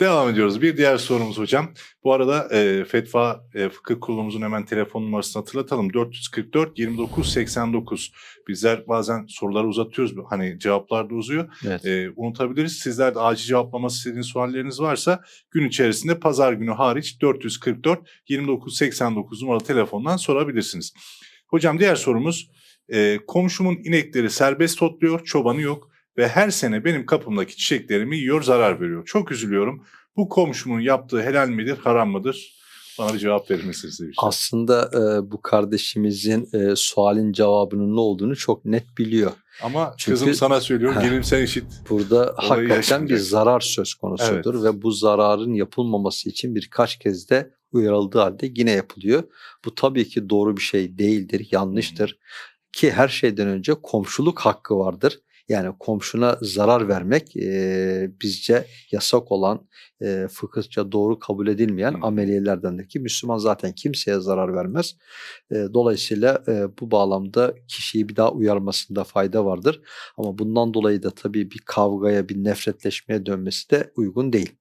Devam ediyoruz. Bir diğer sorumuz hocam. Bu arada e, Fetva e, Fıkıh Kurulumuzun hemen telefon numarasını hatırlatalım. 444 29 89. Bizler bazen soruları uzatıyoruz. Hani cevaplar da uzuyor. Evet. E, unutabiliriz. Sizler de acil cevaplaması istediğiniz sualleriniz varsa gün içerisinde pazar günü hariç 444 29 89 numaralı telefondan sorabilirsiniz. Hocam diğer sorumuz e, komşumun inekleri serbest otluyor, çobanı yok ve her sene benim kapımdaki çiçeklerimi yiyor, zarar veriyor. Çok üzülüyorum. Bu komşumun yaptığı helal midir, haram mıdır? Bana bir cevap verir misiniz? demiş. Aslında e, bu kardeşimizin e, sualin cevabının ne olduğunu çok net biliyor. Ama Çünkü- kızım sana söylüyorum, gelin sen işit. Burada hakikaten bir yaşanacak. zarar söz konusudur ve bu zararın yapılmaması için birkaç kez de uyarıldığı halde yine yapılıyor. Bu tabii ki doğru bir şey değildir, yanlıştır. Ki her şeyden önce komşuluk hakkı vardır. Yani komşuna zarar vermek e, bizce yasak olan, e, fıkıhça doğru kabul edilmeyen Hı. ameliyelerdendir ki Müslüman zaten kimseye zarar vermez. E, dolayısıyla e, bu bağlamda kişiyi bir daha uyarmasında fayda vardır. Ama bundan dolayı da tabii bir kavgaya, bir nefretleşmeye dönmesi de uygun değil.